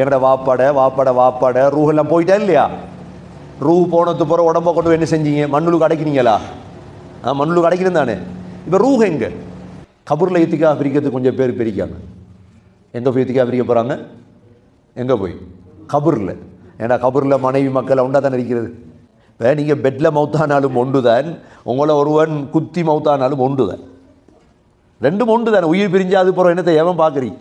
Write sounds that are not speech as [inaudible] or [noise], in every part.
எங்கட வாப்பாட வாப்பாட வாப்பாட ரூஹெல்லாம் போயிட்டா இல்லையா? ரூ போனது போகிற உடம்ப கொண்டு போய் என்ன செஞ்சீங்க? மண்ணுளுக்கு அடைக்கிறீங்களா ஆ மண்ணுளுக்கு அடைக்கிறது தானே. இப்போ ரூஹ் எங்க? கபூரில் இத்திக்கா பிரிக்கிறதுக்கு கொஞ்சம் பேர் பிரிக்காங்க எங்கே போய் இத்திக்கா பிரிக்க போகிறாங்க எங்கே போய்? கபூரில். ஏன்னா கபூரில் மனைவி மக்கள் உண்டா தானே இருக்கிறது. இப்போ நீங்கள் பெட்டில் மௌத்தானாலும் ஒன்று தான் உங்களை ஒருவன் குத்தி மௌத்தானாலும் ஒன்று தான் ரெண்டும் ஒன்று தானே உயிர் பிரிஞ்சு அது போகிற என்னத்தை எவன் பார்க்குறீங்க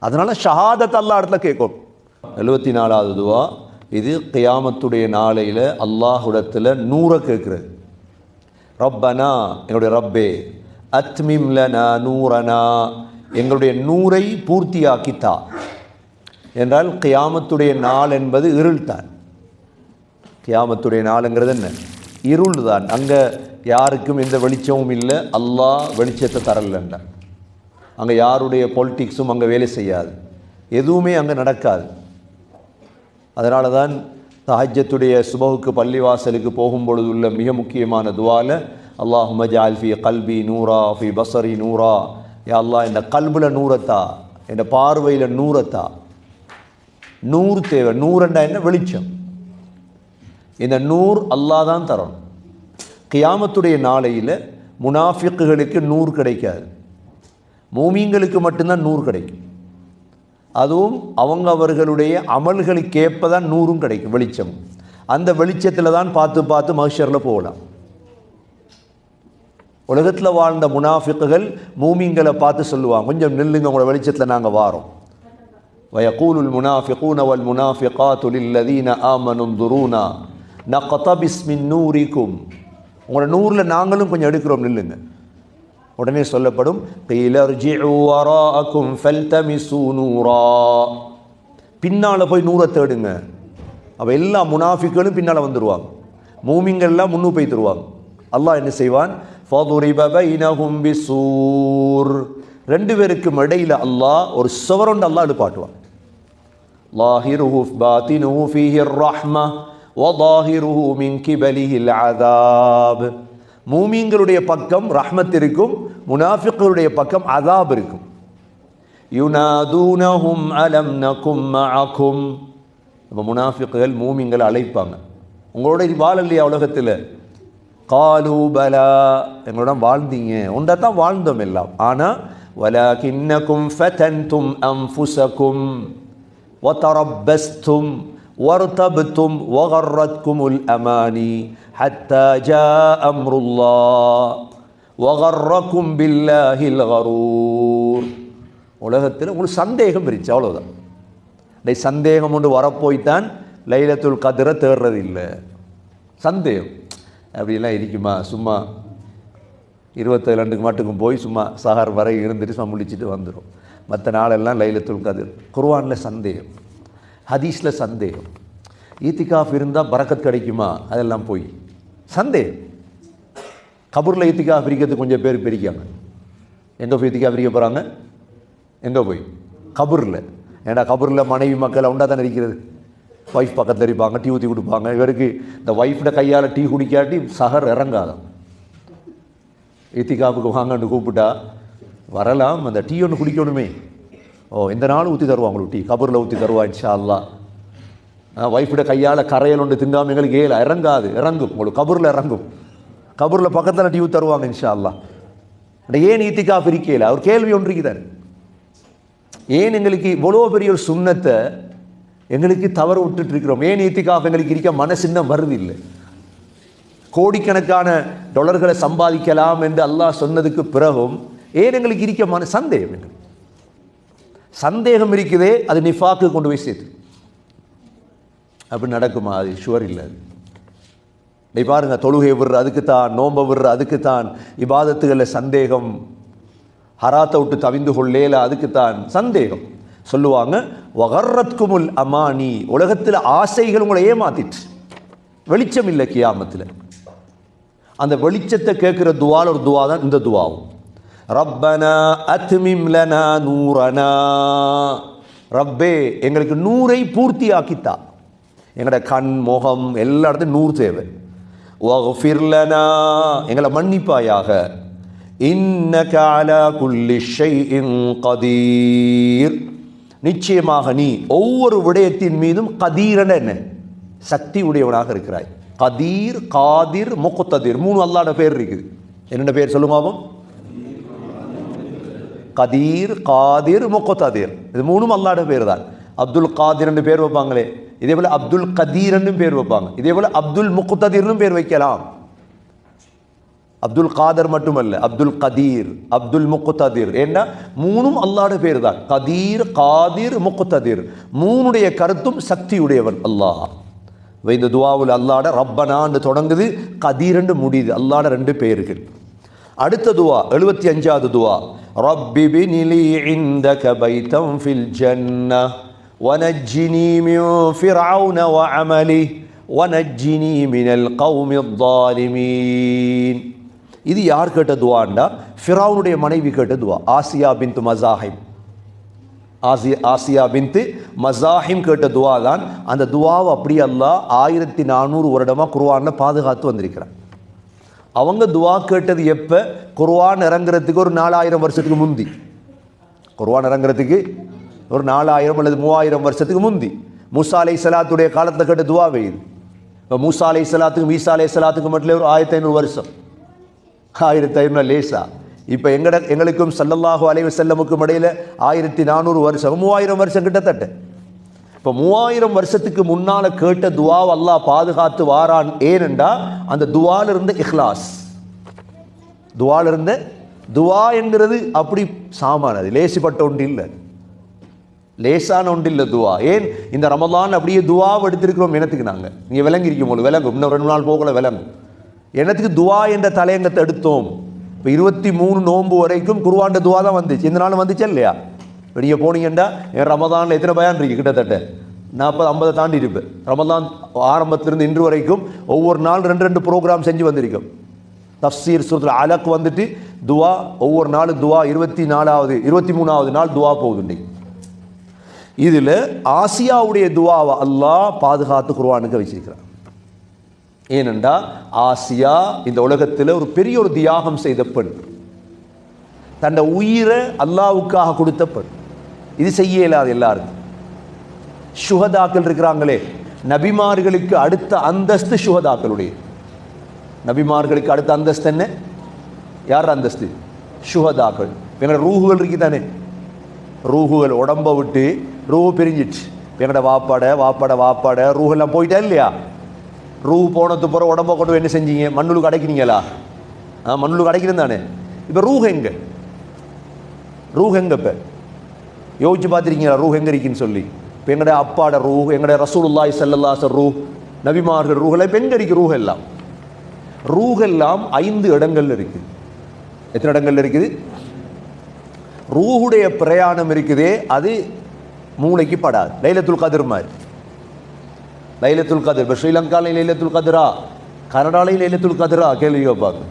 அதனால ஷஹாதத் அல்லா இடத்துல கேட்கும் எழுபத்தி நாலாவது துவா இது கியாமத்துடைய நாளையில் அல்லாஹுடத்தில் நூறை கேட்குறது. ரப்பனா எங்களுடைய ரப்பே அத்மிம்லனா நூறனா நூரனா எங்களுடைய நூரை பூர்த்தியாக்கித்தா. என்றால் கியாமத்துடைய நாள் என்பது இருள்தான் கியாமத்துடைய நாளுங்கிறது என்ன? இருள் தான். அங்கே யாருக்கும் எந்த வெளிச்சமும் இல்லை அல்லாஹ் வெளிச்சத்தை தரலன்றான். அங்கே யாருடைய பொலிட்டிக்ஸும் அங்கே வேலை செய்யாது. எதுவுமே அங்கே நடக்காது. அதனால தான் தஹஜத்துடைய சுபகுக்கு பள்ளிவாசலுக்கு போகும்பொழுது உள்ள மிக முக்கியமான துவால அல்லாஹ் மஜால் ஃபி கல்பி நூரா ஃபி பசரி நூரா. யா அல்லாஹ் இந்த கல்பில் நூறத்தா? இந்த பார்வையில் நூறத்தா? நூறு தேவை. நூறண்டா என்ன? வெளிச்சம். இந்த நூறு அல்லாஹ் தான் தரணும். கியாமத்துடைய நாளையில் முனாஃபிக்குகளுக்கு நூறு கிடைக்காது. மூமீங்களுக்கு மட்டும்தான் நூறு கிடைக்கும் அதுவும் அவங்க அவர்களுடைய அமல்களுக்கு ஏற்ப தான் நூறும் கிடைக்கும் வெளிச்சம் அந்த வெளிச்சத்தில் தான் பார்த்து பார்த்து மகிஷரில் போகலாம் உலகத்தில் வாழ்ந்த முனாஃபிக்குகள் மூமிங்களை பார்த்து சொல்லுவாங்க கொஞ்சம் நில்லுங்க உங்களோட வெளிச்சத்தில் நாங்கள் வாரோம் ويقول المنافقون والمنافقات للذين آمنوا انظرونا نقتبس من نوركم உங்களோட நூறில் நாங்களும் கொஞ்சம் எடுக்கிறோம் நில்லுங்க உடனே சொல்லப்படும் قِيلَ ارْجِعُوا وَرَاءَكُمْ فَالْتَمِسُوا نُورًا பின்னால் போய் நூறை தேடுங்க அவ எல்லா முனாஃபிக்களும் பின்னால் வந்துடுவாங்க மூமிங்கள்லாம் முன்னு போய் தருவாங்க அல்லாஹ் என்ன செய்வான் فَضُرِبَ بَيْنَهُمْ بِسُورٍ ரெண்டு பேருக்கும் இடையில அல்லாஹ் ஒரு சுவரொண்டு அல்லாஹ் எழுப்பாட்டுவான் ظاهره باطنه فيه الرحمة وظاهره من كبله العذاب மூமிங்களுடைய பக்கம் ரஹ்மத் இருக்கும் முனாஃபிக்களுடைய பக்கம் அதாப் இருக்கும். யுனாதூனஹும் அலம் நகும் மஅகும். இப்போ முனாஃபிக்குகள் மூமிங்களை அழைப்பாங்க. உங்களோட வாழலையா உலகத்தில்? காலு பலா. எங்களோட வாழ்ந்தீங்க. உண்டா தான் வாழ்ந்தோம் எல்லாம். ஆனால் வலாகின்னக்கும் ஃபதன்தும் அம்புசக்கும் ஒத்தரப்பஸ்தும் وارتبتم وغرتكم الأماني حتى جاء أمر الله وغركم بالله الغرور உலகத்தில் உங்களுக்கு சந்தேகம் இருந்துச்சு அவ்வளோதான் இந்த சந்தேகம் ஒன்று வரப்போய்த்தான் லைலத்துல் கதிரை தேடுறது இல்லை சந்தேகம் அப்படிலாம் இருக்குமா சும்மா இருபத்தேழு ரெண்டுக்கு மட்டுக்கும் போய் சும்மா சஹர் வரை இருந்துட்டு சும்மா முடிச்சுட்டு வந்துடும் மற்ற நாளெல்லாம் லைலத்துல் கதிர் குர்ஆனில் சந்தேகம் ஹதீஸில் சந்தேகம். ஈத்திகாஃப் இருந்தால் பறக்கத் கிடைக்குமா? அதெல்லாம் போய். சந்தேகம். கபூரில் ஈத்திகாஃப் பிரிக்கிறது கொஞ்சம் பேர் பிரிக்காங்க எங்கே போய் ஈத்திகாஃப் பிரிக்க போகிறாங்க எங்கே போய்? கபூரில். ஏன்னா கபூரில் மனைவி மக்கள் உண்டா தானே இருக்கிறது? ஒய்ஃப் பக்கத்தில் இருப்பாங்க டீ ஊற்றி கொடுப்பாங்க. இவருக்கு இந்த ஒய்ஃப்ட கையால் டீ குடிக்காட்டி சகர் இறங்காதான் இத்திகாப்புக்கு வாங்கன்னு கூப்பிட்டா வரலாம். அந்த டீ ஒன்று குடிக்கணுமே. ஓ இந்த நாளும் ஊற்றி தருவாங்க உங்களுக்கு டீ? கபூரில் ஊற்றி தருவா இன்ஷா அல்லா கையால் கரையல் ஒன்று திங்காமல் எங்களுக்கு ஏல இறங்காது இறங்கும். உங்களுக்கு கபூரில் இறங்கும். கபூரில் பக்கத்தில் டீ ஊற்றி தருவாங்க இன்ஷா அல்லா ஏன் ஈத்திகா பிரிக்கையில் அவர் கேள்வி ஒன்று இருக்குதார் ஏன் எங்களுக்கு இவ்வளோ பெரிய ஒரு சுண்ணத்தை எங்களுக்கு தவறு விட்டுட்டு இருக்கிறோம்? ஏன் ஈத்திக்காஃப் எங்களுக்கு இருக்க மனசு இன்னும் வருது இல்லை கோடிக்கணக்கான டாலர்களை சம்பாதிக்கலாம் என்று அல்லாஹ் சொன்னதுக்கு பிறகும் ஏன் எங்களுக்கு இருக்க மன சந்தேகம் எங்களுக்கு. சந்தேகம் இருக்குதே அது நிஃபாக்கு கொண்டு போய் சேர்த்து. அப்படி நடக்குமா? அது ஷுவர் இல்லை அது. நீ பாருங்க தொழுகை விடுற அதுக்கு தான் நோம்ப விடுற அதுக்கு தான் இபாதத்துகளில் சந்தேகம். ஹராத்தை விட்டு தவிந்து கொள்ளேல அதுக்கு தான் சந்தேகம். சொல்லுவாங்க வகர்ரத்குமுல் அமானி. உலகத்தில் ஆசைகள் உங்களை ஏமாத்திட்டு. வெளிச்சம் இல்லை கியாமத்தில். அந்த வெளிச்சத்தை கேட்குற துவால ஒரு துவா தான் இந்த துவாவும். ரப்பனா அத்மிம்லனா நூறனா நூரனா. ரப்பே எங்களுக்கு நூரை பூர்த்தி ஆக்கித்தா எங்களோட கண் முகம் எல்லா இடத்தையும் நூறு தேவை. வஃபிர்லனா எங்களை மன்னிப்பாயாக. இன்னக அலா குல்லி ஷைஇன் கதீர். நிச்சயமாக நீ ஒவ்வொரு விடயத்தின் மீதும் கதீரன என்ன? சக்தி உடையவனாக இருக்கிறாய். கதீர் காதிர் முக்குத்ததீர் மூணு அல்லாட பேர் இருக்குது. என்னென்ன பேர் சொல்லுங்க கதீர் காதிர் முக்குத்ததீர் இது மூணும் அல்லாட பேர் தான் அப்துல் காதிர்னு பேர் வைப்பாங்களே. இதே போல் அப்துல் கதீர்னு பேர் வைப்பாங்க. இதே போல் அப்துல் முக்குத்ததீர்னு பேர் வைக்கலாம். அப்துல் காதர் மட்டுமல்ல அப்துல் கதீர் அப்துல் முக்குத்ததீர் ஏன்னா மூணும் அல்லாட பேர் தான் கதீர் காதிர் முக்குத்ததீர் மூணுடைய கருத்தும் சக்தியுடையவன் அல்லாஹ். இந்த துவாவில் அல்லாட ரப்பனான்னு தொடங்குது கதீர்னு முடியுது. அல்லாட ரெண்டு பேர்கள். அடுத்த துவா எழுபத்தி அஞ்சாவது துவா. ரப்பி பினிலி இந்தக பைத்தம் ஃபில் ஜன்னா ونجني من فرعون وعمله ونجني من القوم الظالمين இது யார் கேட்ட துவாண்டா ஃபிரௌனுடைய மனைவி கேட்ட துவா Asiya bint Muzahim Asiya Asiya bint Muzahim கேட்ட துவா தான் அந்த துவாவை அப்படியே அல்லாஹ் ஆயிரத்தி நானூறு வருடமாக குர்ஆன்ல பாதுகாத்து வந்திருக்கிறான் அவங்க துவா கேட்டது எப்போ? குர்வான் இறங்குறதுக்கு ஒரு நாலாயிரம் வருஷத்துக்கு முந்தி. குர்வான் இறங்குறதுக்கு ஒரு நாலாயிரம் அல்லது மூவாயிரம் வருஷத்துக்கு முந்தி. மூசா அலை சலாத்துடைய காலத்தில் கேட்ட துவா இது. இப்போ மூசா அலை சலாத்துக்கு மீசா அலை சலாத்துக்கு மட்டும் ஒரு ஆயிரத்தி ஐநூறு வருஷம். ஆயிரத்தி ஐநூறு லேசா. இப்போ எங்கட எங்களுக்கும் சல்லல்லாஹு அலைவு செல்லமுக்கும் இடையில் ஆயிரத்தி நானூறு வருஷம் மூவாயிரம் வருஷம் கிட்டத்தட்ட. இப்போ மூவாயிரம் வருஷத்துக்கு முன்னால் கேட்ட துவாவை அல்லாஹ் பாதுகாத்து வாரான். ஏனென்றா அந்த துவால இருந்த இஹ்லாஸ். துவால இருந்த துவா என்கிறது அப்படி சாமானது. லேசிப்பட்ட ஒன்று இல்லை லேசான ஒன்று இல்லை துவா. ஏன்? இந்த ரமலான் அப்படியே துவாவை எடுத்திருக்கிறோம் எனத்துக்கு நாங்கள் நீங்கள் விளங்கிருக்கும் போது விளங்கும். இன்னும் ரெண்டு நாள் போகல விளங்கும். எனத்துக்கு துவா என்ற தலையங்கத்தை எடுத்தோம்? இப்போ இருபத்தி மூணு நோன்பு வரைக்கும் குருவாண்ட துவா தான் வந்துச்சு. இந்த நாள் வந்துச்சா இல்லையா? இப்போ நீங்கள் போனீங்கன்னா என் ரமதானில் எத்தனை பயான் இருக்கு கிட்டத்தட்ட? நாற்பது ஐம்பதை தாண்டி இருப்பேன். ரமதான் ஆரம்பத்திலிருந்து இன்று வரைக்கும் ஒவ்வொரு நாள் ரெண்டு ரெண்டு ப்ரோக்ராம் செஞ்சு வந்திருக்கோம் தஃசீர் சுரத்தில் அலக் வந்துட்டு துவா ஒவ்வொரு நாளும் துவா இருபத்தி நாலாவது இருபத்தி மூணாவது நாள் துவா போகுது இன்னைக்கு. இதில் ஆசியாவுடைய துவாவை அல்லாஹ் பாதுகாத்து குருவானுக்கு வச்சிருக்கிறான். ஏனென்றா ஆசியா இந்த உலகத்தில் ஒரு பெரிய ஒரு தியாகம் செய்த பெண். தன்னை உயிரை அல்லாவுக்காக கொடுத்த பெண். இது செய்ய இயலாது எல்லாருக்கும். சுகதாக்கள் இருக்கிறாங்களே. நபிமார்களுக்கு அடுத்த அந்தஸ்து சுகதாக்களுடைய நபிமார்களுக்கு அடுத்த அந்தஸ்து என்ன? யார் அந்தஸ்து? சுகதாக்கள் எங்களோட ரூஹுகள் இருக்கு தானே ரூஹுகள் உடம்ப விட்டு ரூஹு பிரிஞ்சிச்சு எங்கட வாப்பாட வாப்பாட வாப்பாட ரூஹெல்லாம் போயிட்டா இல்லையா? ரூ போனது பிறகு உடம்ப கொண்டு போய் என்ன செஞ்சீங்க? மண்ணுக்கு அடைக்கிறீங்களா ஆ மண்ணுக்கு அடைக்கிறேன் தானே. இப்போ ரூஹ் எங்க? ரூஹ் எங்க இப்போ? யோசிச்சு பார்த்துருக்கீங்களா? ரூஹ் எங்க இருக்குன்னு சொல்லி? இப்போ எங்கட அப்பாட ரூ எங்களுடைய ரசூலுல்லாய் செல்லல்லாசர் ரூ நபிமார்கள் ரூஹெல்லாம் இப்போ ரூஹ் எல்லாம்? ரூஹ் எல்லாம் ஐந்து இடங்கள்ல இருக்குது. எத்தனை இடங்கள்ல இருக்குது? ரூஹுடைய பிரயாணம் இருக்குதே அது மூளைக்கு படாது. லைலத்துல் கதிர் மாதிரி. லைலத்துல் கதிர் இப்போ ஸ்ரீலங்காலையும் லைலத்துல் கதிரா கனடாலையும் லைலத்துல் கதிரா கேள்வி கேட்பாங்க.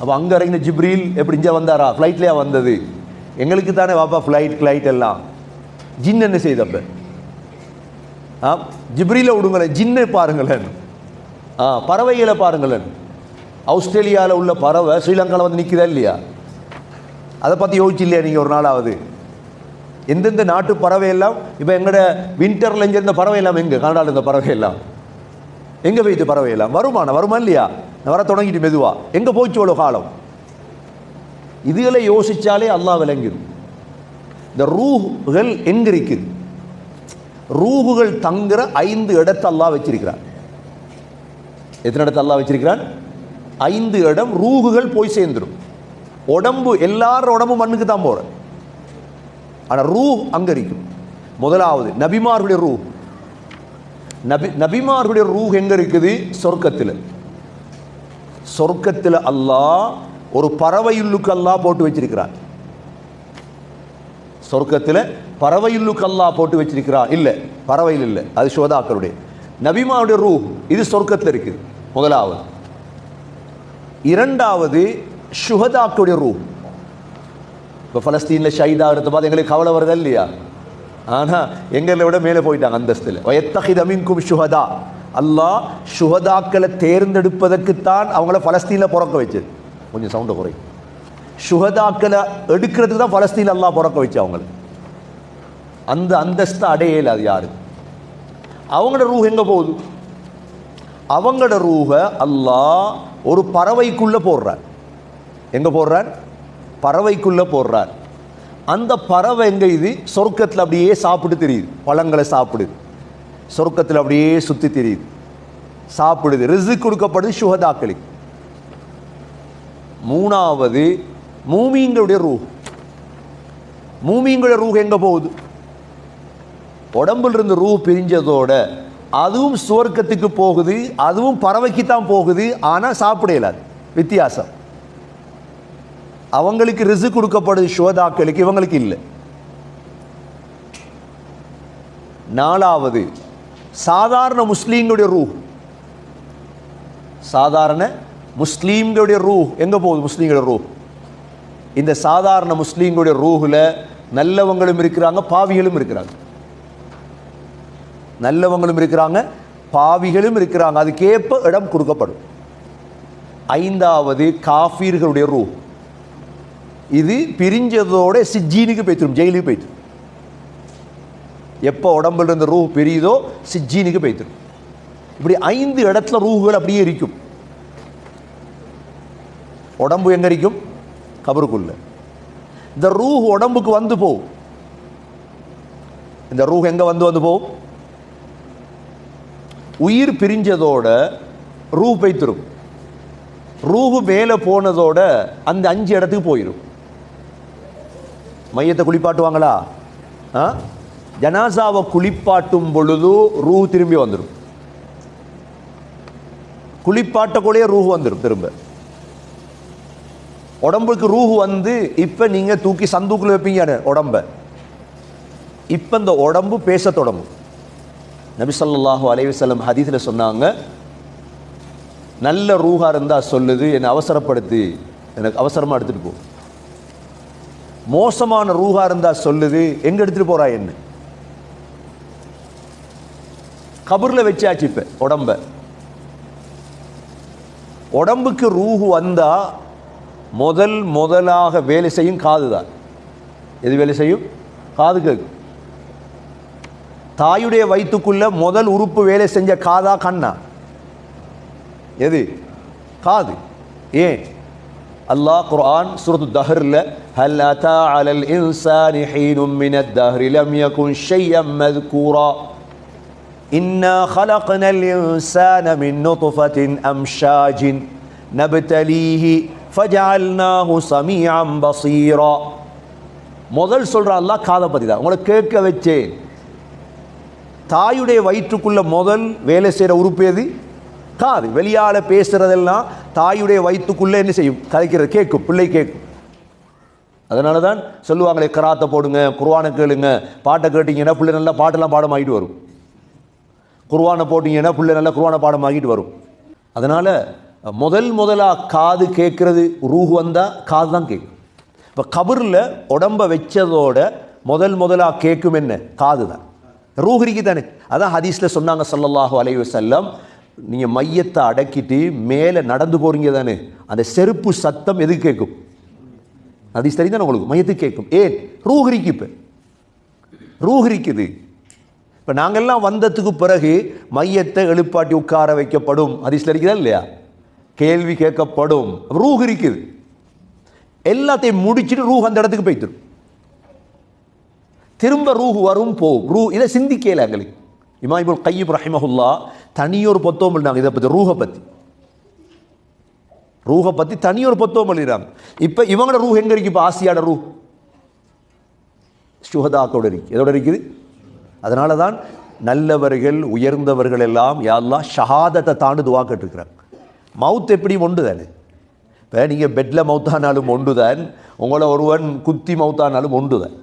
அப்போ அங்கே இறங்கின ஜிப்ரீல் எப்படி இங்கே வந்தாரா? ஃப்ளைட்லேயா வந்தது? எங்களுக்கு தானே வாப்பா ஃப்ளைட் ஃப்ளைட் எல்லாம். ஜின் என்ன செய்தப்ப? ஆ? ஜிப்ரீல விடுங்களேன் ஜின்னை பாருங்களேன். ஆ பறவைகளை பாருங்களேன். ஆஸ்திரேலியாவில் உள்ள பறவை ஸ்ரீலங்காவில் வந்து நிற்குதா இல்லையா? அதை பற்றி யோசிச்சு இல்லையா நீங்கள் ஒரு நாளாவது? எந்தெந்த நாட்டு பறவை எல்லாம் இப்போ எங்களோட வின்டரில் இங்கே இருந்த பறவை எல்லாம் எங்கே? கனடாவில் இருந்த பறவை எல்லாம் எங்கே போயிட்டு பறவை எல்லாம் வருமானம் வருமா இல்லையா? வர தொடங்கிட்டு மெதுவா. எங்கே போச்சு அவ்வளோ காலம்? இதுகளை யோசிச்சாலே அல்லாஹ் விளங்கிடும். இந்த ரூஹுகள் எங்க ரூகுகள் தங்குற ஐந்து இடத்தை அல்லாஹ் வச்சிருக்கிறான். எத்தனை இடத்தை அல்லாஹ் வச்சிருக்கிறான்? ஐந்து இடம் ரூகுகள் போய் சேர்ந்துடும் உடம்பு எல்லாரும் உடம்பு மண்ணுக்கு தான் போற ஆனால் ரூ அங்கே இருக்கும். முதலாவது நபிமார்களுடைய ரூ நபி நபிமார்களுடைய ரூஹ் எங்க இருக்குது? சொர்க்கத்தில். சொர்க்கத்தில் அல்லாஹ் ஒரு பறவையுள்ளுக்கு அல்லாஹ் போட்டு வச்சிருக்கிறார் சொர்க்கத்தில் பறவையில்லுக்கு அல்லாஹ் போட்டு வச்சிருக்கிறான் இல்லை. பறவையில் இல்லை. அது சோதாக்களுடைய. நபிமாவுடைய ரூ இது சொர்க்கத்தில் இருக்குது முதலாவது. இரண்டாவது சுகதாக்களுடைய ரூ இப்போ பலஸ்தீனில் ஷஹீதாகிறத பார்த்து எங்களுக்கு கவலை வருதா இல்லையா? ஆனால் எங்களை விட மேலே போயிட்டாங்க அந்தஸ்தில். வயத்தஹித் அமின்கும் சுஹதா அல்லாஹ் சுஹதாக்களை தேர்ந்தெடுப்பதற்குத்தான் அவங்கள பலஸ்தீனில் பிறக்க வச்சது. கொஞ்சம் சவுண்டை குறை. சுகதாக்களை எடுக்கிறதுக்கு தான் பலஸ்தீனில் அல்லாஹ் பிறக்க வச்சு அவங்கள. அந்த அந்தஸ்தை அடையல அது யாரு? அவங்களோட ரூஹ் எங்கே போகுது? அவங்களோட ரூஹ அல்லாஹ் ஒரு பறவைக்குள்ளே போடுறார். எங்கே போடுறார்? பறவைக்குள்ள போடுறார். அந்த பறவை எங்கே இது? சொர்க்கத்தில் அப்படியே சாப்பிட்டு தெரியுது. பழங்களை சாப்பிடுது. சொர்க்கத்தில் அப்படியே சுத்தி தெரியுது. சாப்பிடுது. ரிசு கொடுக்கப்படுது சுகதாக்களுக்கு மூணாவது மூமிங்களுடைய ரூ. மூமிங்களுடைய ரூஹ் எங்கே போகுது? உடம்புல இருந்து ரூ பிரிஞ்சதோட அதுவும் சுவர்க்கத்துக்கு போகுது அதுவும் பறவைக்கு தான் போகுது ஆனால் சாப்பிட இயலாது. வித்தியாசம். அவங்களுக்கு ரிசு கொடுக்கப்படுது சுவதாக்களுக்கு இவங்களுக்கு இல்லை. நாலாவது சாதாரண முஸ்லீம்களுடைய ரூ. சாதாரண முஸ்லீம்களுடைய ரூ. எங்க போகுது முஸ்லீம்களுடைய ரூ? இந்த சாதாரண முஸ்லீம்களுடைய ரூஹில் நல்லவங்களும் இருக்கிறாங்க பாவிகளும் இருக்கிறாங்க. நல்லவங்களும் இருக்கிறாங்க பாவிகளும் இருக்கிறாங்க. அதுக்கேற்ப இடம் கொடுக்கப்படும். ஐந்தாவது காஃபீர்களுடைய ரூ. இது பிரிஞ்சதோட சிஜீனுக்கு போய்த்திரும் ஜெயிலுக்கு போய்த்திரும். எப்போ உடம்புல இருந்த ரூ பெரியதோ சிஜீனுக்கு போய்த்திரும். இப்படி ஐந்து இடத்துல ரூகுகள் அப்படியே இருக்கும். உடம்பு எங்க இருக்கும் கபருக்குள்ள. இந்த ரூஹ் உடம்புக்கு வந்து போகும். இந்த ரூஹ் எங்க வந்து வந்து போகும்? உயிர் பிரிஞ்சதோட ரூ பைத்திரும் ரூஹு மேலே போனதோட அந்த அஞ்சு இடத்துக்கு போயிடும் மையத்தை குளிப்பாட்டுவாங்களா? ஆ? ஜனாசாவை குளிப்பாட்டும் பொழுது ரூ திரும்பி வந்துடும் குளிப்பாட்டக்குள்ளேயே ரூஹு வந்துடும் திரும்ப. உடம்புக்கு ரூஹு வந்து இப்போ நீங்கள் தூக்கி சந்தூக்கில் வைப்பீங்க உடம்ப. இப்போ இந்த உடம்பு பேச தொடங்கும். நபிசல்லாஹு அலைவசல்லம் ஹதீஸில் சொன்னாங்க நல்ல ரூஹா இருந்தால் சொல்லுது என்னை அவசரப்படுத்தி எனக்கு அவசரமாக எடுத்துகிட்டு போ. மோசமான ரூஹா இருந்தால் சொல்லுது எங்கே எடுத்துகிட்டு போகிறா என்ன? கபூரில் வச்சாச்சு இப்போ உடம்ப. உடம்புக்கு ரூஹு வந்தால் முதல் முதலாக வேலை செய்யும் காது தான் எது வேலை செய்யும்? காது கேட்கும் தாயுடைய வயிற்றுக்குள்ள முதல் உறுப்பு வேலை செஞ்ச காதா கண்ணா? எது? காது. ஏன்? அல்லாஹ் குர்ஆன் சூரத்து தஹர்ல ஹல் அத்தா அலல் இன்சானி ஹீனும் மின தஹ்ரி லம் யகுன் ஷையம் மذ்கூரா இன்னா ஹலக்னல் இன்சான மின் நுத்ஃபத்தின் அம்ஷாஜின் நப்தலீஹி ஃபஜஅல்னாஹு ஸமீஅன் பஸீரா முதல் சொல்ற அல்லாஹ் காதை பத்தி தான் உங்களை கேட்க வச்சேன். தாயுடைய வயிற்றுக்குள்ள முதல் வேலை செய்கிற உறுப்பு எது? காது வெளியால் பேசுகிறதெல்லாம் தாயுடைய வயிற்றுக்குள்ளே என்ன செய்யும்? கதைக்கிறது கேட்கும் பிள்ளை கேட்கும். அதனால தான் சொல்லுவாங்களே கராத்தை போடுங்க குர்வானை கேளுங்க பாட்டை கேட்டிங்கன்னா பிள்ளை நல்லா பாட்டெல்லாம் பாடமாகிட்டு வரும். குர்வானை போட்டிங்கன்னா பிள்ளை நல்லா குர்வானை பாடமாகிட்டு வரும். அதனால் முதல் முதலாக காது கேட்குறது ரூஹ் வந்தால் காது தான் கேட்கும். இப்போ கபரில் உடம்ப வச்சதோட முதல் முதலாக கேட்கும் என்ன? காது தான் ரூஹிரிக்கு தானே. அதான் ஹதீஸில் சொன்னாங்க ஸல்லல்லாஹு அலைய செல்லம் நீங்கள் மையத்தை அடக்கிட்டு மேலே நடந்து போறீங்க தானே. அந்த செருப்பு சத்தம் எதுக்கு கேட்கும்? ஹதீஸ் தெரியுதானே உங்களுக்கு? மையத்துக்கு கேட்கும். ஏன்? ரூஹிரிக்கு இப்போ. ரூஹிரிக்குது இப்போ நாங்கள்லாம் வந்ததுக்கு பிறகு மையத்தை எழுப்பாட்டி உட்கார வைக்கப்படும். ஹதீஸில் இருக்குதா இல்லையா? கேள்வி கேட்கப்படும். ரூஹ் இருக்குது எல்லாத்தையும் முடிச்சிட்டு ரூஹ் அந்த இடத்துக்கு போய்த்திரும் திரும்ப ரூஹு வரும் போகும் ரூ இதை சிந்திக்கல எங்களுக்கு. இமாயிபுல் கையீப் ரஹிமஹுல்லா தனியொரு புத்தகம் எழுதினாங்க இதை பற்றி ரூஹை பற்றி ரூஹை பற்றி தனியொரு புத்தகம் எழுதுறாங்க. இப்போ இவங்களோட ரூஹ் எங்கே இருக்கு? இப்போ ஆசியாட ரூஹ். சுகதாக்கோட இருக்கு. எதோட இருக்குது? அதனால தான் நல்லவர்கள் உயர்ந்தவர்கள் எல்லாம் யாரெல்லாம் ஷஹாதத்தை தாண்டு துவா மவுத் எப்படி ஒன்று தானே இப்போ நீங்கள் பெட்டில் மவுத்தானாலும் ஒன்று தான் உங்களை ஒருவன் குத்தி மவுத்தானாலும் ஒன்று தான்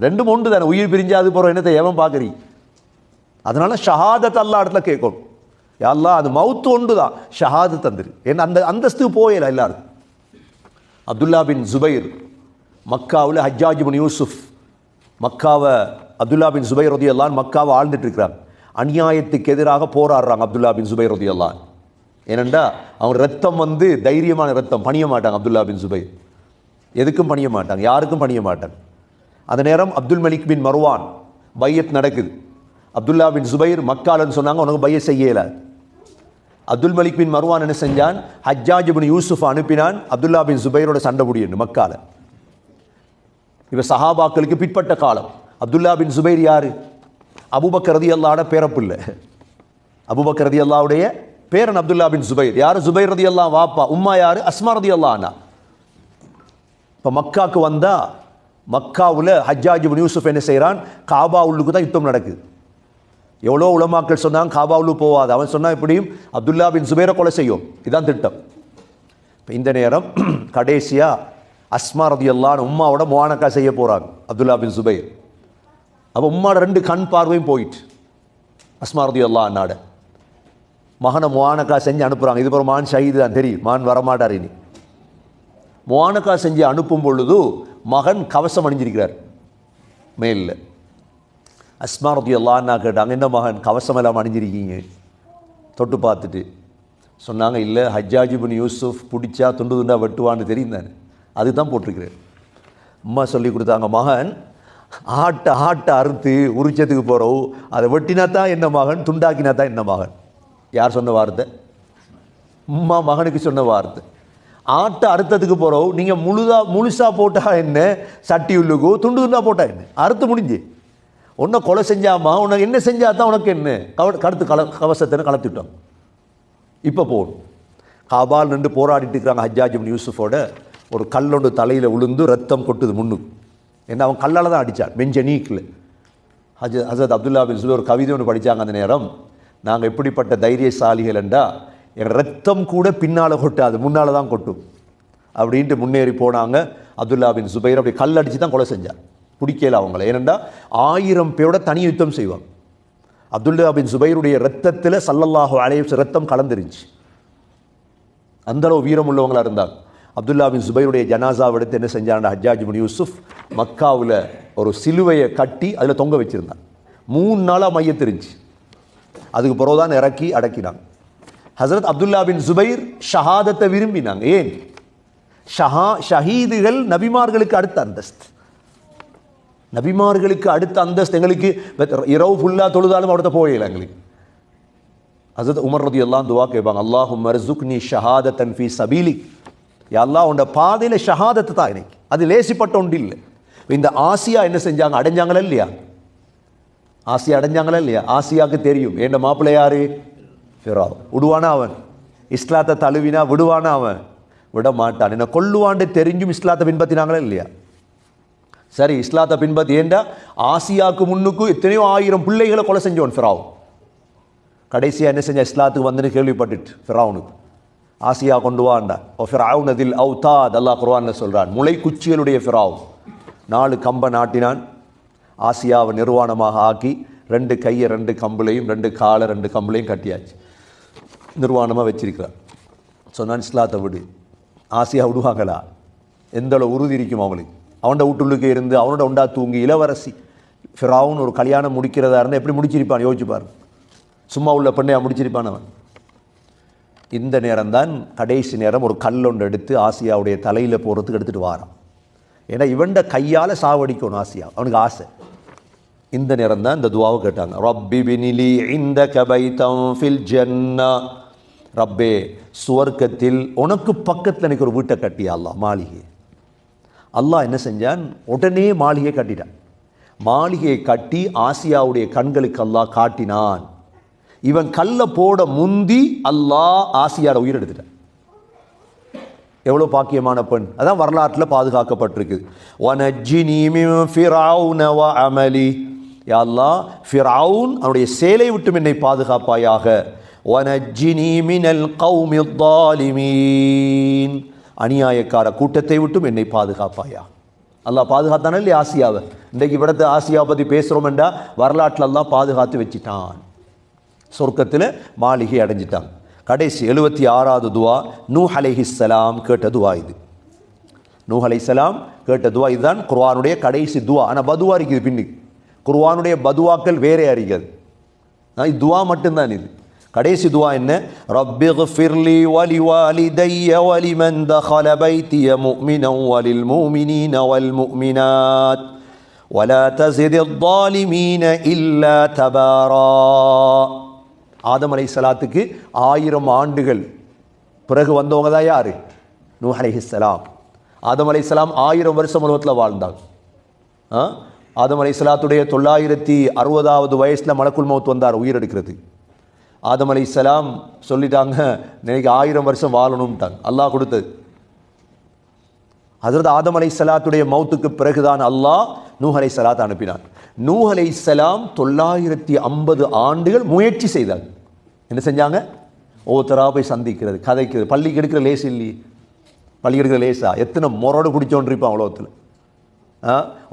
ரெண்டும் ஒன்று தானே உயிர் பிரிஞ்சாது அது போகிற என்னத்தை ஏவன் பார்க்குறீ? அதனால ஷஹாதத் அல்லா இடத்துல கேட்கணும். யாரெல்லாம் அது மவுத்து ஒன்று தான் ஷஹாதத் தந்துரு. ஏன்னா அந்த அந்தஸ்து போயல எல்லாருக்கும். அப்துல்லா பின் ஜுபைர் மக்காவில் ஹஜ்ஜாஜ் பின் யூசுஃப் மக்காவை அப்துல்லா பின் ஜுபைர் ரதி அல்லான் மக்காவை ஆழ்ந்துட்டு இருக்கிறாங்க. அநியாயத்துக்கு எதிராக போராடுறாங்க அப்துல்லா பின் ஜுபைர் ரதி அல்லான் ஏனண்டா அவங்க ரத்தம் வந்து தைரியமான ரத்தம். பணிய மாட்டாங்க அப்துல்லா பின் ஜுபைர். எதுக்கும் பணிய மாட்டாங்க? யாருக்கும் பணிய மாட்டாங்க? அந்த நேரம் அப்துல் மலிக் பின் மர்வான் பையத் நடக்குது. அப்துல்லா பின் சுபைர் மக்காலன்னு சொன்னாங்க உனக்கு பைய செய்யல. அப்துல் மலிக் பின் மர்வான் என்ன செஞ்சான்? ஹஜ்ஜாஜ் பின் யூசுஃப் அனுப்பினான் அப்துல்லா பின் சுபைரோட சண்டை முடியணும் மக்கால. இவ சஹாபாக்களுக்கு பிற்பட்ட காலம். அப்துல்லா பின் சுபைர் யாரு? அபுபக்கரதி அல்லாட பேரப்பில்லை அபுபக்கரதி அல்லாவுடைய பேரன் அப்துல்லா பின் சுபைர் யாரு? சுபைர் ரதி அல்லா வாப்பா. உம்மா யாரு? அஸ்மா ரதி அல்லா அண்ணா. இப்போ மக்காக்கு வந்தா மக்காவில் ஹஜ்ஜாஜ் யூசுஃப் என்ன செய்கிறான் காபா உள்ளுக்கு தான் யுத்தம் நடக்குது. எவ்வளோ உலமாக்கள் சொன்னாங்க காபா உள்ளு போவாது. அவன் சொன்னால் இப்படியும் அப்துல்லா பின் சுபேரை கொலை செய்யும். இதுதான் திட்டம். இப்போ இந்த நேரம் [clears throat] கடைசியாக அஸ்மா ரதி அல்லான்னு உம்மாவோட மோனக்கா செய்ய போகிறாங்க அப்துல்லா பின் சுபைர். அப்போ உம்மாவோட ரெண்டு கண் பார்வையும் போயிட்டு அஸ்மா ரதி அல்லா அண்ணாட மகனை மோனக்கா செஞ்சு அனுப்புகிறாங்க இது மான் ஷஹீது தான் தெரியும். மான் வரமாட்டார் இனி. மோனக்கா செஞ்சு அனுப்பும் பொழுது மகன் கவசம் அணிஞ்சிருக்கிறார். மேலில். அஸ்மா ரதி அல்லான்னா கேட்டாங்க என்ன மகன்? கவசம் எல்லாம் அணிஞ்சிருக்கீங்க? தொட்டு பார்த்துட்டு சொன்னாங்க இல்லை ஹஜ்ஜாஜி பின் யூசுஃப் பிடிச்சா துண்டு துண்டா வெட்டுவான்னு தெரியும் தானே அதுதான் போட்டிருக்கிறேன் அம்மா சொல்லி கொடுத்தாங்க மகன் ஆட்டை ஆட்டை அறுத்து உரிச்சத்துக்கு போகிறோம் அதை வெட்டினா தான் என்ன மகன் துண்டாக்கினா தான் என்ன மகன்? யார் சொன்ன வார்த்தை? அம்மா மகனுக்கு சொன்ன வார்த்தை. ஆட்டை அறுத்ததுக்கு போகிறோம் நீங்கள் முழுதா முழுசாக போட்டால் என்ன? சட்டி உள்ளுக்கோ துண்டு துண்டாக போட்டால் என்ன? அறுத்து முடிஞ்சு. உன்னை கொலை செஞ்சாமா? உனக்கு என்ன செஞ்சால் தான் உனக்கு என்ன? கவ கடுத்து கல கவசத்தை கலத்திட்டோம். இப்போ போகணும் காபால் நின்று போராடிட்டு இருக்கிறாங்க ஹஜ்ஜாஜிம் யூசுஃபோட. ஒரு கல்லொண்டு தலையில் விழுந்து ரத்தம் கொட்டுது முன்னுக்கு என்ன அவன் கல்லால் தான் அடித்தான் பெஞ்ச நீக்கில். ஹஜ் ஹசரத் அப்துல்லா பின் சொல்லி ஒரு கவிதை ஒன்று படித்தாங்க அந்த நேரம். நாங்கள் எப்படிப்பட்ட தைரியசாலிகள் என்றால் என் ரத்தம் கூட பின்னால் கொட்டாது முன்னால் தான் கொட்டும். அப்படின்ட்டு முன்னேறி போனாங்க. அப்துல்லா பின் சுபைர் அப்படி கல் அடித்து தான் கொலை செஞ்சார். பிடிக்கல அவங்கள. ஏனெண்டா ஆயிரம் பேரோட தனி யுத்தம் செய்வாங்க. அப்துல்லா பின் சுபைருடைய ரத்தத்தில் சல்லல்லாஹு அலைஹி ரத்தம் கலந்துருந்துச்சு அந்த அளவு வீரம் உள்ளவங்களா இருந்தாங்க. அப்துல்லா பின் சுபைருடைய ஜனாசாவை எடுத்து என்ன செஞ்சாங்க ஹஜ்ஜாஜ் பின் யூசுஃப் மக்காவில் ஒரு சிலுவையை கட்டி அதில் தொங்க வச்சுருந்தான் மூணு நாளாக மையத்திருந்துச்சு. அதுக்கு பிறகுதான் இறக்கி அடக்கினாங்க. ஹசரத் அப்துல்லா பின் சுபைர் ஷஹாதத்தை விரும்பினாங்க. ஏன்? ஷஹா ஷஹீதுகள் நபிமார்களுக்கு அடுத்த அந்தஸ்து. நபிமார்களுக்கு அடுத்த அந்தஸ்து எங்களுக்கு இரவு ஃபுல்லாக தொழுதாலும் அவர்கிட்ட போகல எங்களுக்கு ஹசரத் உமர் ரதி எல்லாம் துவா கேட்பாங்க அல்லாஹும் மர்சுக்னி ஷஹாதத்தன் ஃபி சபீலி எல்லாம் உண்ட பாதையில் ஷஹாதத்தை தான் எனக்கு அது லேசிப்பட்ட ஒன்று இல்லை இந்த ஆசியா என்ன செஞ்சாங்க அடைஞ்சாங்களா இல்லையா ஆசியா அடைஞ்சாங்களா இல்லையா ஆசியாவுக்கு தெரியும் என்ன மாப்பிள்ளை யாரு ஃபிராவ் விடுவானா அவன்? இஸ்லாத்தை தழுவினா விடுவானா அவன்? விட மாட்டான் என்ன கொல்லுவாண்டு தெரிஞ்சும் இஸ்லாத்தை பின்பற்றினாங்களே இல்லையா? சரி இஸ்லாத்தை பின்பற்றி ஏண்டா? ஆசியாவுக்கு முன்னுக்கு எத்தனையோ ஆயிரம் பிள்ளைகளை கொலை செஞ்சவன் ஃபிராவ். கடைசியாக என்ன செஞ்ச? இஸ்லாத்துக்கு வந்துன்னு கேள்விப்பட்டுட்டு ஃபிராவுனுக்கு. ஆசியா கொண்டு வாண்டா. ஓ ஃபிராவுன் அதில் அவுதாத் அல்லாஹ் குர்ஆனில் சொல்கிறான் முளை குச்சிகளுடைய ஃபிராவ். நாலு கம்பை நாட்டினான். ஆசியாவை நிர்வாணமாக ஆக்கி ரெண்டு கையை ரெண்டு கம்புலையும் ரெண்டு காலை ரெண்டு கம்புலையும் கட்டியாச்சு. நிர்வாணமாக வச்சிருக்கிறார். சொன்னான் இஸ்லாத்தை விடு. ஆசியா விடுவாங்களா? எந்த அளவு உறுதி இருக்கும் அவனுக்கு அவனோட வீட்டுள்ளுக்கு இருந்து அவனோட உண்டா தூங்கி இளவரசி. ஃபிராவுன் ஒரு கல்யாணம் முடிக்கிறதா இருந்தால் எப்படி முடிச்சிருப்பான்? யோசிச்சுப்பார் சும்மா உள்ள பெண்ணையா முடிச்சிருப்பான் அவன். இந்த நேரம்தான் கடைசி நேரம் ஒரு கல்லொண்டு எடுத்து ஆசியாவுடைய தலையில் போகிறதுக்கு எடுத்துகிட்டு வாரான். ஏன்னா இவன்ட கையால் சாவடிக்கணும் ஆசியா. அவனுக்கு ஆசை. இந்த நேரம் தான் இந்த துவாவை கேட்டாங்க. ரப்பி பினிலி இந்த கபைத்தம் ஃபில் ஜன்னா. ரப்பே சுவர்க்கத்தில் உனக்கு பக்கத்தில் எனக்கு ஒரு வீட்டை கட்டியா அல்லா மாளிகை. அல்லாஹ் என்ன செஞ்சான்? உடனே மாளிகையை கட்டிட்டான். மாளிகையை கட்டி ஆசியாவுடைய கண்களுக்கு அல்லாஹ் காட்டினான். இவன் கல்லை போட முந்தி அல்லாஹ் ஆசியாட உயிர் எடுத்துட்டான். எவ்வளோ பாக்கியமான பெண். அதான் வரலாற்றில் பாதுகாக்கப்பட்டிருக்கு. அமலி யா அல்லாஹ் அவனுடைய சேலை விட்டும் என்னை பாதுகாப்பாயாக. ஒனஜினி மினல் கௌமி தாலிமீன் அநியாயக்கார கூட்டத்தை விட்டும் என்னை பாதுகாப்பாயா? அல்லாஹ் பாதுகாத்தானே இல்லை ஆசியாவை? இன்றைக்கு இவ்விடத்தை ஆசியாவை பற்றி பேசுகிறோமெண்டா வரலாற்றிலெல்லாம் பாதுகாத்து வச்சிட்டான். சொர்க்கத்தில் மாளிகை அடைஞ்சிட்டான். கடைசி எழுபத்தி ஆறாவது துவா நூ அலைஹிஸ்லாம் கேட்ட துவா இது. நூ அலைஹிஸ்லாம் கேட்ட துவா இதுதான் குர்வானுடைய கடைசி துவா. ஆனால் பதுவா இருக்குது பின்னுக்கு குர்வானுடைய பதுவாக்கள் வேறே அறிகிறது. துவா மட்டும்தான் இது. கடைசி துவா என்ன ரப்பி ஃபிர்லி வலி வாலிதைய வலிமன் தஹல பைத்திய முஃமினன் வலில் முஃமினீன வல் முஃமினாத் ولا تزد الظالمين إلا تبارا ஆதம் அலை சலாத்துக்கு ஆயிரம் ஆண்டுகள் பிறகு வந்தவங்க தான் யாரு நூஹ் அலைஹிஸ்ஸலாம் ஆதம் அலைஹிஸ்ஸலாம் ஆயிரம் வருஷம் உலகத்தில் வாழ்ந்தாங்க ஆ? ஆதம் அலைஹிஸ்ஸலாத்துடைய தொள்ளாயிரத்தி அறுபதாவது வயசில் மலக்குல் மௌத் வந்தார் உயிர் ஆதம் ஆதம் அலைஹிஸ்ஸலாம் சொல்லிட்டாங்க இன்னைக்கு ஆயிரம் வருஷம் வாழணும்ட்டாங்க. அல்லாஹ் கொடுத்தது. ஹசரத் ஆதம் அலை சலாத்துடைய மௌத்துக்கு பிறகுதான் அல்லாஹ் நூஹ் அலை சலாத் அனுப்பினான். நூஹ் அலை சலாம் தொள்ளாயிரத்தி ஐம்பது ஆண்டுகள் முயற்சி செய்தாங்க. என்ன செஞ்சாங்க? ஒவ்வொருத்தராக போய் சந்திக்கிறது கதைக்கிறது. பள்ளிக்கு எடுக்கிற லேஸ் இல்லையே. பள்ளி எடுக்கிற லேசா? எத்தனை முரடு பிடிச்சோன்றிருப்பான் உலகத்தில்.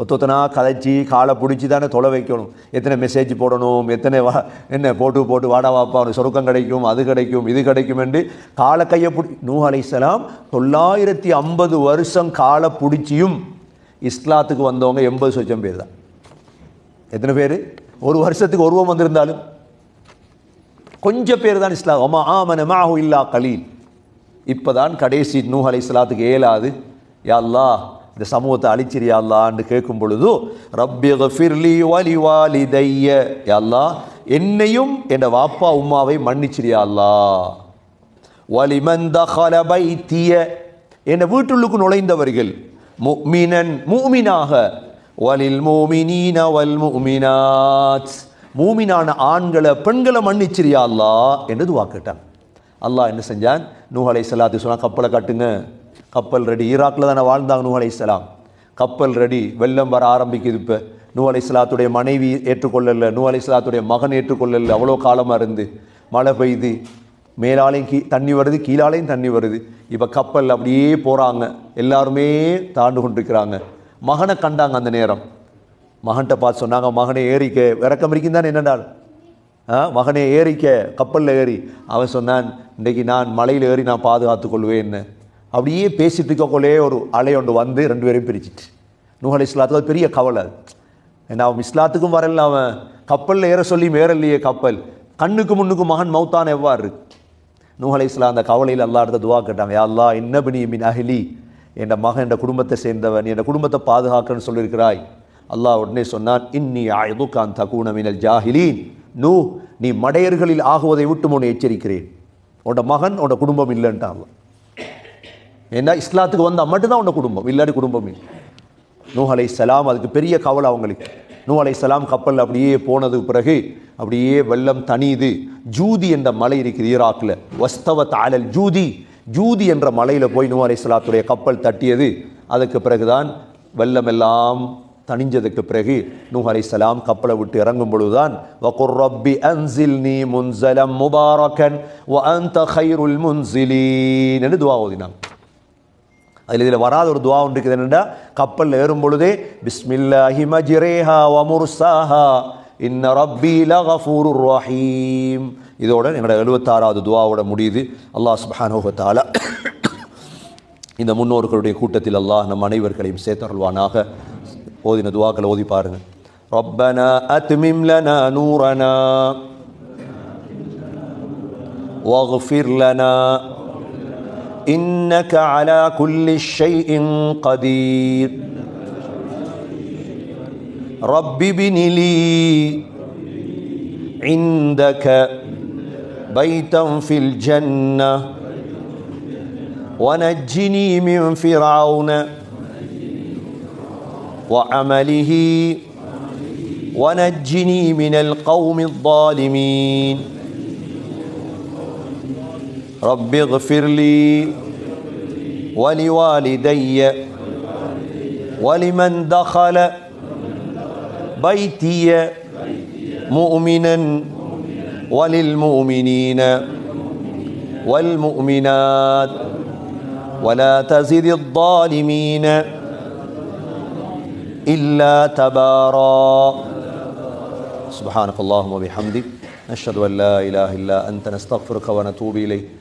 ஒத்தொத்தனா கதைச்சி காலை பிடிச்சி தானே தொலை வைக்கணும் எத்தனை மெசேஜ் போடணும் எத்தனை வா என்ன போட்டு போட்டு வாடா வாப்பா அவனுக்கு சொருக்கம் கிடைக்கும் அது கிடைக்கும் இது கிடைக்கும் என்று காலை கையை பிடி நூ அலைசலாம் தொள்ளாயிரத்தி ஐம்பது வருஷம் காலை பிடிச்சியும் இஸ்லாத்துக்கு வந்தவங்க எண்பது சொச்சம் பேர் தான் எத்தனை பேர் ஒரு வருஷத்துக்கு ஒருவம் வந்திருந்தாலும் கொஞ்சம் பேர் தான் இஸ்லாம் ஒமா ஆமன மாஹு இல்லா கலீல் இப்போதான் கடைசி நூ அலைஹிஸ்ஸலாத்துக்கு ஏலாது யா அல்லாஹ் இந்த சமூகத்தை அழிச்சிரியா அல்லான்னு கேட்கும் பொழுது ரப்பி வலி வாலிதைய யா அல்லாஹ் என்னையும் என் வாப்பா உம்மாவை மன்னிச்சிரியா அல்லாஹ். வலிமன் பைத்திய. என் வீட்டுள்ளுக்கு நுழைந்தவர்கள் முஃமினன் மூமினாக வலில் மூமினீன வல் மூமினாத் மூமினான ஆண்களை பெண்களை மன்னிச்சிரியா அல்லாஹ். என்று துவா கேட்டான். அல்லாஹ் என்ன செஞ்சான்? நூஹ் அலைஹிஸ்ஸலாத்து சொன்னால் கப்பலை கட்டுங்க. கப்பல் ரெடி. ஈராக்கில் தானே வாழ்ந்தாங்க நூ அலைசலாம் கப்பல் ரெடி. வெள்ளம் வர ஆரம்பிக்குது இப்போ. நூ அலைசலாத்துடைய மனைவி ஏற்றுக்கொள்ளல. நூ அலைசலாத்துடைய மகன் ஏற்றுக்கொள்ளல. அவ்வளோ காலமாக இருந்து மழை பெய்யுது மேலாலையும் கீ தண்ணி வருது. கீழாலையும் தண்ணி வருது. இப்போ கப்பல் அப்படியே போகிறாங்க எல்லாருமே தாண்டு கொண்டிருக்கிறாங்க. மகனை கண்டாங்க அந்த நேரம். மகன்கிட்ட பார்த்து சொன்னாங்க மகனை ஏறிக்க. இறக்கம் இருக்கும் தானே என்னடால் ஆ ஏறிக்க. கப்பலில் ஏறி. அவன் சொன்னான் இன்றைக்கி நான் மலையில் ஏறி நான் பாதுகாத்துக்கொள்வேன் என்ன. அப்படியே பேசிகிட்டு இருக்கக்குள்ளே ஒரு அலை ஒன்று வந்து ரெண்டு பேரையும் பிரிச்சிட்டு நூஹ் இஸ்லாத்துக்கு அது பெரிய கவலை ஏன்னா அவன் இஸ்லாத்துக்கும் வரல அவன் கப்பலில் ஏற சொல்லி ஏறலையே கப்பல். கண்ணுக்கு முன்னுக்கு மகன் மௌத்தான் எவ்வாறு? இருக்கு நூஹ் அந்த கவலையில் எல்லா இடத்த துவா கேட்டாங்க யா அல்லாஹ் இன்னபினி மின் அகிலி என் மகன் என் குடும்பத்தை சேர்ந்தவன் என் குடும்பத்தை பாதுகாக்கன்னு சொல்லியிருக்கிறாய். அல்லாஹ் உடனே சொன்னான் இன்னி ஆயுதுகான் தகூன மினல் ஜாஹிலீன். நூ நீ மடையர்களில் ஆகுவதை விட்டு முன்னே எச்சரிக்கிறேன். உன்னோட மகன் உன்னோட குடும்பம் இல்லைன்ட்டான் ஏன்னா இஸ்லாத்துக்கு வந்தால் மட்டும்தான் உன்னோட குடும்பம். இல்லாட்டி குடும்பம் நூ அலை சலாம் அதுக்கு பெரிய கவலை அவங்களுக்கு. நூ அலை சலாம் கப்பல் அப்படியே போனது பிறகு அப்படியே வெள்ளம் தனியுது ஜூதி என்ற மலை இருக்குது ஈராக்கில். வஸ்தவ தாளல் ஜூதி. ஜூதி என்ற மலையில் போய் நூ அலை சலாத்துடைய கப்பல் தட்டியது. அதுக்கு பிறகுதான் வெள்ளம் எல்லாம் தணிஞ்சதுக்கு பிறகு நூஹ் சலாம் கப்பலை விட்டு இறங்கும் பொழுதுதான் வகுர் ரப்பி அன்சில்னி முன்சலம் முபாரக்கன் வ அன்த கைருல் முன்சிலீன் என்று துவா ஓதினாங்க. அதில் இதில் வராத ஒரு துவா ஒன்று இருக்குது என்னென்னா கப்பலில் ஏறும் பொழுதே பிஸ்மில்லாஹி மஜ்ரேஹா வ முர்சாஹா இன்ன ரப்பி லகஃபூருர் ரஹீம் இதோட எங்களோட எழுபத்தாறாவது துவாவோட முடியுது அல்லாஹ் சுப்ஹானஹு வ தஆலா இந்த முன்னோர்களுடைய கூட்டத்தில் அல்லாஹ் நம் அனைவர்களையும் சேர்த்தருள்வானாக ஓதின துவாக்களை ஓதி பாருங்க ربنا أتمم لنا نورنا واغفر لنا إنك على كل شيء قدير. رب ابن لي عندك بيتا في الجنة ونجني من فرعون وعمله ونجني من القوم الظالمين. رب اغفر لي ولوالدي ولمن دخل بيتي مؤمنا وللمؤمنين والمؤمنات ولا تزد الظالمين إلا تبارا. سبحانك اللهم وبحمدك نشهد أن لا إله إلا أنت نستغفرك ونتوب إليك.